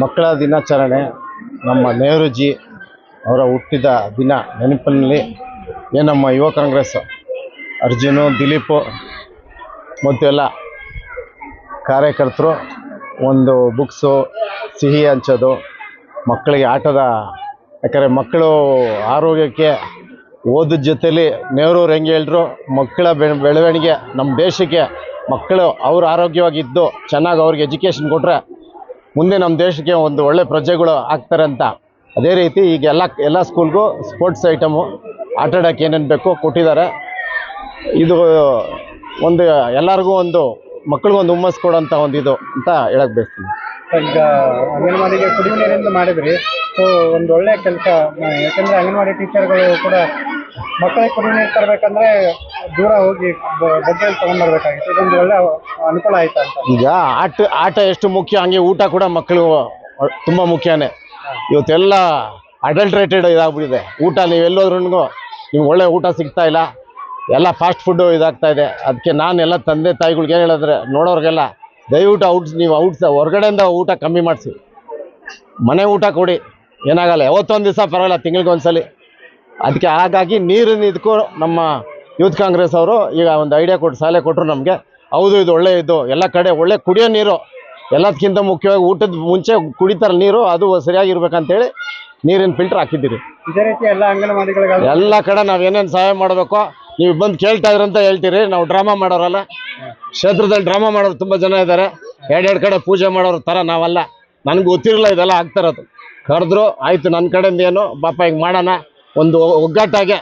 ಮಕ್ಕಳ ದಿನಾಚರಣೆ, ನಮ್ಮ ನೆಹರೂಜಿ ಅವರ ಹುಟ್ಟಿದ ದಿನ ನೆನಪಿನಲ್ಲಿ ಏನು ನಮ್ಮ ಯುವ ಕಾಂಗ್ರೆಸ್ ಅರ್ಜುನು, ದಿಲೀಪು ಮತ್ತು ಎಲ್ಲ ಕಾರ್ಯಕರ್ತರು ಒಂದು ಬುಕ್ಸು, ಸಿಹಿ ಹಂಚೋದು, ಮಕ್ಕಳಿಗೆ ಆಟದ, ಯಾಕಂದರೆ ಮಕ್ಕಳು ಆರೋಗ್ಯಕ್ಕೆ ಓದೋದ ಜೊತೆಲಿ ನೆಹರೂರು ಹೆಂಗೆ ಹೇಳಿದ್ರು, ಮಕ್ಕಳ ಬೆಳವಣಿಗೆ ನಮ್ಮ ದೇಶಕ್ಕೆ ಮಕ್ಕಳು ಅವ್ರು ಆರೋಗ್ಯವಾಗಿದ್ದು ಚೆನ್ನಾಗಿ ಅವ್ರಿಗೆ ಎಜುಕೇಷನ್ ಕೊಟ್ಟರೆ ಮುಂದೆ ನಮ್ಮ ದೇಶಕ್ಕೆ ಒಂದು ಒಳ್ಳೆ ಪ್ರಜೆಗಳು ಆಗ್ತಾರೆ ಅಂತ. ಅದೇ ರೀತಿ ಈಗ ಎಲ್ಲ ಎಲ್ಲ ಸ್ಕೂಲ್ಗೂ ಸ್ಪೋರ್ಟ್ಸ್ ಐಟಮು ಆಟ ಆಡೋಕ್ಕೆ ಏನೇನು ಬೇಕೋ ಕೊಟ್ಟಿದ್ದಾರೆ. ಇದು ಒಂದು ಎಲ್ಲರಿಗೂ ಒಂದು ಮಕ್ಳಿಗೊಂದು ಹುಮ್ಮಸ್ ಕೊಡೋಂಥ ಒಂದು ಇದು ಅಂತ ಹೇಳಕ್ಕೆ ಬಯಸ್ತೀನಿ. ಈಗ ಅಂಗನವಾಡಿಗೆ ಕುಡಿಯುವ ನೀರಿಂದ ಮಾಡಿದ್ರಿ. ಸೊ, ಒಂದು ಒಳ್ಳೆಯ ಕೆಲಸ, ಯಾಕಂದರೆ ಅಂಗನವಾಡಿ ಟೀಚರ್ಗಳು ಕೂಡ ಮಕ್ಕಳಿಗೆ ಕುಡಿಯುವ ನೀರು ತರಬೇಕಂದ್ರೆ ದೂರ ಹೋಗಿ ಬಜ್ಜಲ್ಲಿ ತಗೊಂಡ್ಬರ್ಬೇಕಾಗಿತ್ತು. ಇದೊಂದು ಒಳ್ಳೆ ಅನುಕೂಲ ಆಯ್ತಾ ಅಂತ. ಈಗ ಆಟ ಆಟ ಎಷ್ಟು ಮುಖ್ಯ? ಹಂಗೆ ಊಟ ಕೂಡ ಮಕ್ಕಳು ತುಂಬ ಮುಖ್ಯನೇ. ಇವತ್ತೆಲ್ಲ ಅಡಲ್ಟ್ರೇಟೆಡ್ ಇದಾಗ್ಬಿಟ್ಟಿದೆ. ಊಟ ನೀವು ಎಲ್ಲೋದ್ರೂ ನಿಮ್ಗೆ ಒಳ್ಳೆ ಊಟ ಸಿಗ್ತಾ ಇಲ್ಲ. ಎಲ್ಲ ಫಾಸ್ಟ್ ಫುಡ್ಡು ಇದಾಗ್ತಾ ಇದೆ. ಅದಕ್ಕೆ ನಾನು ಎಲ್ಲ ತಂದೆ ತಾಯಿಗಳ್ಗೆ ಏನು ಹೇಳಿದ್ರೆ, ನೋಡೋರಿಗೆಲ್ಲ ದಯವಿಟ್ಟು ಔಟ್ಸ್ ನೀವು ಔಟ್ಸ್ ಹೊರಗಡೆಯಿಂದ ಊಟ ಕಮ್ಮಿ ಮಾಡಿಸಿ. ಮನೆ ಊಟ ಕೊಡಿ. ಏನಾಗಲ್ಲ, ಯಾವತ್ತೊಂದು ದಿವಸ ಪರವಾಗಿಲ್ಲ ತಿಂಗಳಿಗೆ ಒಂದ್ಸಲಿ ಅದಕ್ಕೆ ಹಾಗಾಗಿ ನೀರಿನ ಇದಕ್ಕೂ ನಮ್ಮ ಯೂತ್ ಕಾಂಗ್ರೆಸ್ ಅವರು ಈಗ ಒಂದು ಐಡಿಯಾ ಕೊಟ್ಟು ಸಾಲೆ ಕೊಟ್ಟರು ನಮಗೆ. ಹೌದು ಇದು ಒಳ್ಳೆ ಇದು. ಎಲ್ಲ ಕಡೆ ಒಳ್ಳೆ ಕುಡಿಯೋ ನೀರು. ಎಲ್ಲದಕ್ಕಿಂತ ಮುಖ್ಯವಾಗಿ ಊಟದ ಮುಂಚೆ ಕುಡಿತಾರೆ ನೀರು ಅದು ಸರಿಯಾಗಿರ್ಬೇಕಂತೇಳಿ ನೀರಿನ ಫಿಲ್ಟರ್ ಹಾಕಿದ್ದೀರಿ. ಇದೇ ರೀತಿ ಎಲ್ಲ ಅಂಗನವಾಡಿಗಳಿಗೆ ಎಲ್ಲ ಕಡೆ ನಾವು ಏನೇನು ಸಹಾಯ ಮಾಡಬೇಕು ನೀವು ಬಂದು ಕೇಳ್ತಾ ಇದ್ರಂತ ಹೇಳ್ತೀರಿ. ನಾವು ಡ್ರಾಮಾ ಮಾಡೋರಲ್ಲ. ಕ್ಷೇತ್ರದಲ್ಲಿ ಡ್ರಾಮಾ ಮಾಡೋರು ತುಂಬ ಜನ ಇದ್ದಾರೆ ಎರಡೆರಡು ಕಡೆ ಪೂಜೆ ಮಾಡೋರು ಥರ ನಾವಲ್ಲ. ನನಗೆ ಗೊತ್ತಿರಲ್ಲ ಇದೆಲ್ಲ ಆಗ್ತಿರೋದು ಕರೆದ್ರು ಆಯಿತು ನನ್ನ ಕಡೆಯಿಂದ ಏನು? ಪಾಪ ಹಿಂಗೆ ಮಾಡೋಣ. ಒಂದು ಒಗ್ಗಟ್ಟಾಗೆ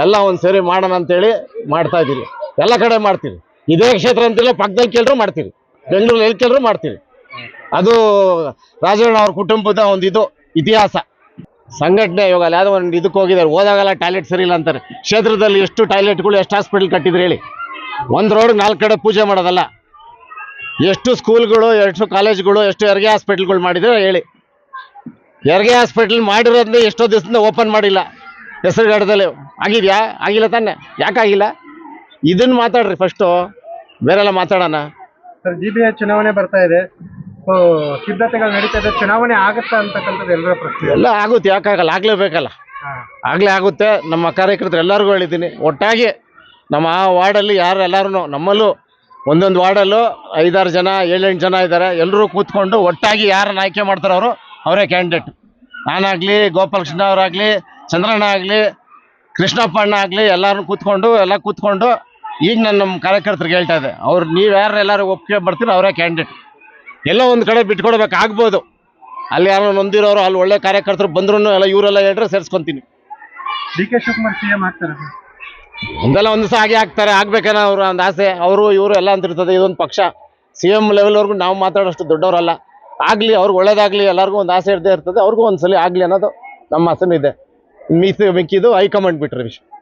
ಎಲ್ಲ ಒಂದು ಸರಿ ಮಾಡೋಣ ಅಂತೇಳಿ ಮಾಡ್ತಾ ಇದ್ದೀವಿ. ಎಲ್ಲ ಕಡೆ ಮಾಡ್ತೀವಿ. ಇದೇ ಕ್ಷೇತ್ರ ಅಂತಿಲ್ಲ, ಪಕ್ಕದಲ್ಲಿ ಕೇಳಿದ್ರು ಮಾಡ್ತೀವಿ. ಬೆಂಗಳೂರಲ್ಲಿ ಎಲ್ಲಿ ಕೇಳಿದ್ರು ಮಾಡ್ತೀವಿ. ಅದು ರಾಜಣ್ಣ ಅವ್ರ ಕುಟುಂಬದ ಒಂದು ಇದು, ಇತಿಹಾಸ. ಸಂಘಟನೆ ಇವಾಗ ಯಾವುದೋ ಒಂದು ಇದಕ್ಕೆ ಹೋಗಿದ್ದಾರೆ. ಹೋದಾಗೆಲ್ಲ ಟಾಯ್ಲೆಟ್ ಸರಿ ಇಲ್ಲ ಅಂತಾರೆ. ಕ್ಷೇತ್ರದಲ್ಲಿ ಎಷ್ಟು ಟಾಯ್ಲೆಟ್ಗಳು, ಎಷ್ಟು ಹಾಸ್ಪಿಟಲ್ ಕಟ್ಟಿದ್ರು ಹೇಳಿ. ಒಂದು ರೋಡ್ ನಾಲ್ಕು ಕಡೆ ಪೂಜೆ ಮಾಡೋದಲ್ಲ. ಎಷ್ಟು ಸ್ಕೂಲ್ಗಳು, ಎಷ್ಟು ಕಾಲೇಜ್ಗಳು, ಎಷ್ಟು ಹೆರಿಗೆ ಹಾಸ್ಪಿಟ್ಲ್ಗಳು ಮಾಡಿದ್ರೆ ಹೇಳಿ. ಹೆರಿಗೆ ಹಾಸ್ಪಿಟ್ಲ್ ಮಾಡಿರೋದ್ರಿಂದ ಎಷ್ಟೋ ದಿವಸದಿಂದ ಓಪನ್ ಮಾಡಿಲ್ಲ. ಹೆಸರುಗಡದಲ್ಲಿ ಆಗಿದೆಯಾ? ಆಗಿಲ್ಲ ತಾನೆ. ಯಾಕಾಗಿಲ್ಲ ಇದನ್ನು ಮಾತಾಡ್ರಿ ಫಸ್ಟು ಬೇರೆಲ್ಲ ಮಾತಾಡೋಣ. ಸರ್ ಜಿ ಬಿ ಎ ಚುನಾವಣೆ ಬರ್ತಾ ಇದೆ. ಸೊ ಸಿದ್ಧತೆಗಳು ನಡೀತಾ ಇದೆ. ಚುನಾವಣೆ ಆಗುತ್ತಾ ಅಂತಕ್ಕಂಥದ್ದು ಎಲ್ಲರ ಪ್ರಶ್ನೆ. ಎಲ್ಲ ಆಗುತ್ತೆ. ಯಾಕಾಗಲ್ಲ ಆಗಲೇಬೇಕಲ್ಲ. ಆಗಲೇ ಆಗುತ್ತೆ. ನಮ್ಮ ಕಾರ್ಯಕರ್ತರು ಎಲ್ಲರಿಗೂ ಹೇಳಿದ್ದೀನಿ. ಒಟ್ಟಾಗಿ ನಮ್ಮ ಆ ವಾರ್ಡಲ್ಲಿ ಯಾರು ಎಲ್ಲರೂ ನಮ್ಮಲ್ಲೂ ಒಂದೊಂದು ವಾರ್ಡಲ್ಲೂ ಐದಾರು ಜನ ಏಳೆಂಟು ಜನ ಇದ್ದಾರೆ. ಎಲ್ಲರೂ ಕೂತ್ಕೊಂಡು ಒಟ್ಟಾಗಿ ಯಾರನ್ನ ಆಯ್ಕೆ ಮಾಡ್ತಾರೋ ಅವರು ಅವರೇ ಕ್ಯಾಂಡಿಡೇಟ್ ನಾನಾಗಲಿ ಗೋಪಾಲಕೃಷ್ಣ ಅವರಾಗಲಿ ಚಂದ್ರಣ್ಣ ಆಗಲಿ ಕೃಷ್ಣಪ್ಪ ಅಣ್ಣ ಆಗಲಿ ಎಲ್ಲರೂ ಕೂತ್ಕೊಂಡು ಎಲ್ಲ ಕೂತ್ಕೊಂಡು ಈಗ ನಾನು ನಮ್ಮ ಕಾರ್ಯಕರ್ತರಿಗೆ ಹೇಳ್ತಾ ಇದೆ ಅವ್ರು ನೀವು ಯಾರು ಎಲ್ಲರೂ ಒಪ್ಪಿಗೆ ಬರ್ತೀರೋ ಅವರೇ ಕ್ಯಾಂಡಿಡೇಟ್ ಎಲ್ಲೋ ಒಂದು ಕಡೆ ಬಿಟ್ಕೊಡ್ಬೇಕಾಗ್ಬೋದು ಅಲ್ಲಿ ಯಾರೋ ನೊಂದಿರೋರು ಅಲ್ಲಿ ಒಳ್ಳೆ ಕಾರ್ಯಕರ್ತರು ಬಂದ್ರು ಎಲ್ಲ ಇವರೆಲ್ಲ ಹೇಳ್ರೆ ಸೇರಿಸ್ಕೊಂತೀನಿ. D K Shivakumar C M ಆಗ್ತಾರೆ ಒಂದೆಲ್ಲ ಒಂದು ಸಹ ಹಾಗೆ ಆಗ್ತಾರೆ ಆಗ್ಬೇಕೇನೋ ಅವ್ರ ಒಂದು ಆಸೆ. ಅವರು ಇವರು ಎಲ್ಲ ಅಂತಿರ್ತದೆ ಇದೊಂದು ಪಕ್ಷ. ಸಿ ಎಂ ಲೆವೆಲ್ವರೆಗೂ ನಾವು ಮಾತಾಡೋಷ್ಟು ದೊಡ್ಡವರಲ್ಲ. ಆಗಲಿ ಅವ್ರಿಗೆ ಒಳ್ಳೇದಾಗಲಿ ಎಲ್ಲರಿಗೂ ಒಂದು ಆಸೆ ಇರದೇ ಇರ್ತದೆ ಅವ್ರಿಗೂ ಒಂದ್ಸಲಿ ಆಗಲಿ ಅನ್ನೋದು ನಮ್ಮ ಆಸೆನೂ ಇದೆ. ಮಿಕ್ಕಿ ಮಿಕ್ಕಿದ್ದು ಹೈಕಮಾಂಡ್ ಬಿಟ್ರೆ ವಿಷಯ